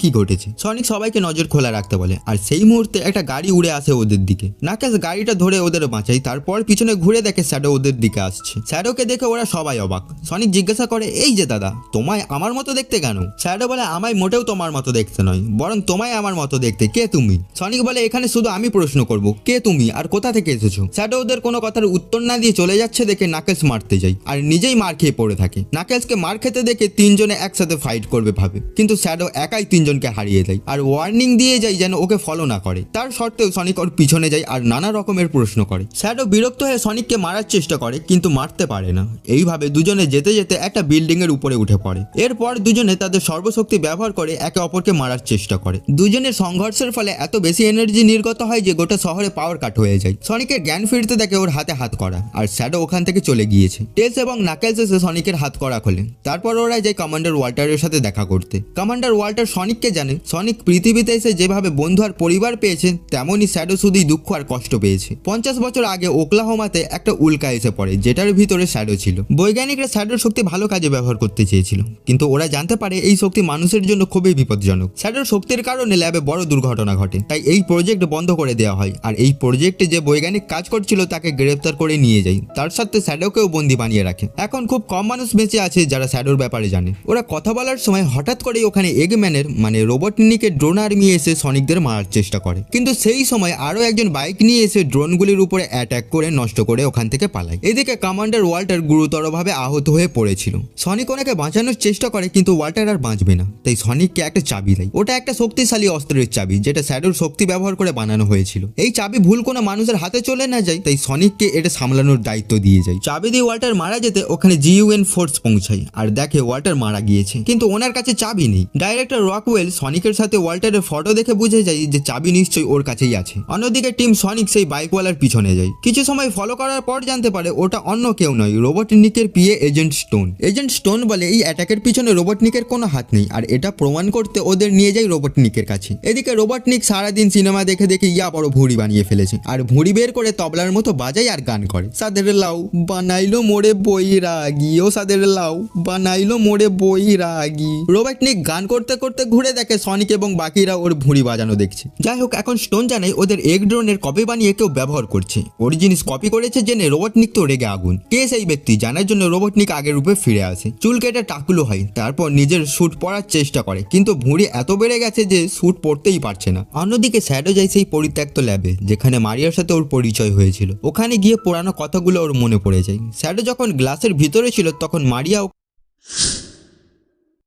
কি ঘটেছে? সনিক সবাইকে নজর খোলা রাখতে বলে, আর সেই মুহূর্তে একটা গাড়ি উড়ে আসে ওদের দিকে। নাকাশ গাড়িটা ধরে ওদের বাঁচাই তারপর পিছনে ঘুরে দেখে স্যাডো ওদের দিকে আসছে। স্যাডোকে দেখে ওরা সবাই অবাক। সনিক জিজ্ঞাসা করে, এই যে দাদা, তোমায় আমার মতো দেখতে কেন? স্যাডো বলে, আমায় মোটেও তোমার মতো দেখতে নয়, বরং তোমায় আমার মতো দেখতে। কে তুমি? সনিক বলে, এখানে শুধু আমি প্রশ্ন করব, কে তুমি আর কোথা থেকে এসেছ? স্যাডো ওদের কোনো কথার উত্তর না দিয়ে চলে যাচ্ছে দেখে নাকেশ মারতে যাই আর নিজেই মার খেয়ে পড়ে থাকে। নাকেশকে মার খেতে দেখে তিনজনে একসাথে ফাইট করবে ভাবে। কিন্তু স্যাডো একাই তিনজনকে হারিয়ে দেয় আর ওয়ার্নিং দিয়ে যায় যেন ওকে ফলো না করে। তার সত্ত্বেও সনিক ওর পিছনে যায় আর নানা রকমের প্রশ্ন করে। স্যাডো বিরক্ত হয়ে সনিককে মারার চেষ্টা করে, কিন্তু মারতে পারে না। এইভাবে দুজনে যেতে যেতে একটা বিল্ডিং এর উপরে উঠে পড়ে। এরপর দুজনে তাদের সর্বশক্তি ব্যবহার করে একে অপরকে মারার চেষ্টা করে। দুজনের সংঘর্ষের ফলে এত বেশি এনার্জি নির্গত হয় যে গোটা শহরে পাওয়ার কাট হয়ে যায়। সনিকের জ্ঞান ফিরতে দেখে ওর হাতে হাত করা, আর শ্যাডো ওখান থেকে চলে গিয়েছে। টেলস এবং নাকেলস এসে সনিকের হাত করা খোলে তারপর ওরা যায় কমান্ডার ওয়াল্টারের সাথে দেখা করতে। কমান্ডার ওয়াল্টার সনিককে জানে সনিক পৃথিবীতে এসে যেভাবে বন্ধু আর পরিবার পেয়েছে, তেমনই শ্যাডো শুধুই দুঃখ আর কষ্ট পেয়েছে। পঞ্চাশ বছর আগে ওকলাহোমাতে একটা উল্কা এসে পড়ে, যেটার ভিতরে শ্যাডো ছিল। বৈজ্ঞানিকরা শ্যাডোর শক্তি ভালো কাজে ব্যবহার করতে চেয়েছিল, কিন্তু ওরা জানতে পারে এই শক্তি মানুষের জন্য খুবই বিপজ্জনক। শ্যাডোর শক্তির কারণে ল্যাবে বড় দুর্ঘটনা ঘটে, তাই এই প্রজেক্ট বন্ধ করে দেওয়া হয়, আর এই প্রজেক্টে যে বৈজ্ঞানিক কাজ করছিল তাকে গ্রেফতার করে নিয়ে যায়। তার সাথে শ্যাডোকেও বন্দি বানিয়ে রাখে। এখন খুব কম মানুষ বেঁচে আছে যারা শ্যাডোর ব্যাপারে জানে। ওরা কথা বলার সময় হঠাৎ করেই ওখানে এগম্যানের মানে রোবটনিকের ড্রোন আর্মি এসে সনিকদের মারার চেষ্টা করে। কিন্তু সেই সময় আরও একজন বাইক নিয়ে এসে ড্রোনগুলির উপরে অ্যাটাক করে নষ্ট করে ওখান থেকে পালায়। এদিকে কমান্ডার ওয়াল্টার গুরুতরভাবে আহত হয়ে পড়েছিল। সনিক ওনাকে বাঁচানোর চেষ্টা করে, কিন্তু ওয়াল্টার আর বাঁচবে না। তাই সনিককে একটা চাবি দেয়। ওটা একটা শক্তিশালী অস্ত্রের চাবি, যেটা স্যাডোর শক্তি ব্যবহার করে বানানো হয়েছিল। এই চাবি ভুল কোনো মানুষের হাতে চলে না যায়, তাই সনিককে এটা সামলানোর দায়িত্ব দিয়ে যায়। চাবি দিয়ে ওয়াল্টার মারা যেতে ওখানে জিইউএন ফোর্স পৌঁছায়। আর দেখে ওয়াল্টার মারা গিয়েছে। কিন্তু ওনার কাছে চাবি নেই। ডাইরেক্টর রকওয়েল সনিকের সাথে ওয়াল্টারের ফটো দেখে বুঝে যায় যে চাবি নিশ্চয়ই ওর কাছেই আছে। অন্যদিকে টিম সনিক সেই বাইকওয়ালার পিছনে যায়। কিছু সময় ফলো করার পর জানতে পারে ওটা অন্য কেউ নয় রোবটনিকের PA agent Stone agent Stone বলে এই অ্যাটাকের পিছনে রোবটনিকের কোনো হাত নেই, আর এটা প্রমাণ করতে ওদের নিয়ে যায় রোবটনিকের কাছে। এদিকে রোবটনিক সারাদিন সিনেমা দেখে দেখে ইয়া বড় ভুঁড়ি বানিয়ে ফেলেছে, আর ভুঁড়ি বের করে তবলার মতো বাজায় আর গান করে। সাদের লাউ বানাইলো মোড়ে বইরাগি ও সাদের লাউ বানাইলো মোড়ে বইরাগি রোবটনিক গান করতে করতে ঘুরে দেখে সনিক এবং বাকিরা ওর ভুঁড়ি বাজানো দেখছে। যাই হোক, এখন স্টোন জানাই ওদের এগ ড্রোনের কপি বানিয়ে কেউ ব্যবহার করছে। ওর জিনিস কপি করেছে জেনে রোবটনিক তো রেগে আগুন। কে সেই ব্যক্তি? জানার জন্য রোবটনিক আগের রূপে ফিরে আসে। চুল কেটে টাকলু হয়, তারপর নিজের স্যুট পরার চেষ্টা করে। কিন্তু ভুঁড়ি এত বেড়ে গেছে যে স্যুট পরতেই পারছে না। অন্যদিকে স্যাডো যায় সেই পরিত্যক্ত ল্যাবে যেখানে মারিয়ার সাথে ওর পরিচয় হয়েছিল। ওখানে গিয়ে পুরানো কথাগুলো ওর মনে পড়ে যায়। স্যাডো যখন গ্লাসের ভিতরে ছিল, তখন মারিয়া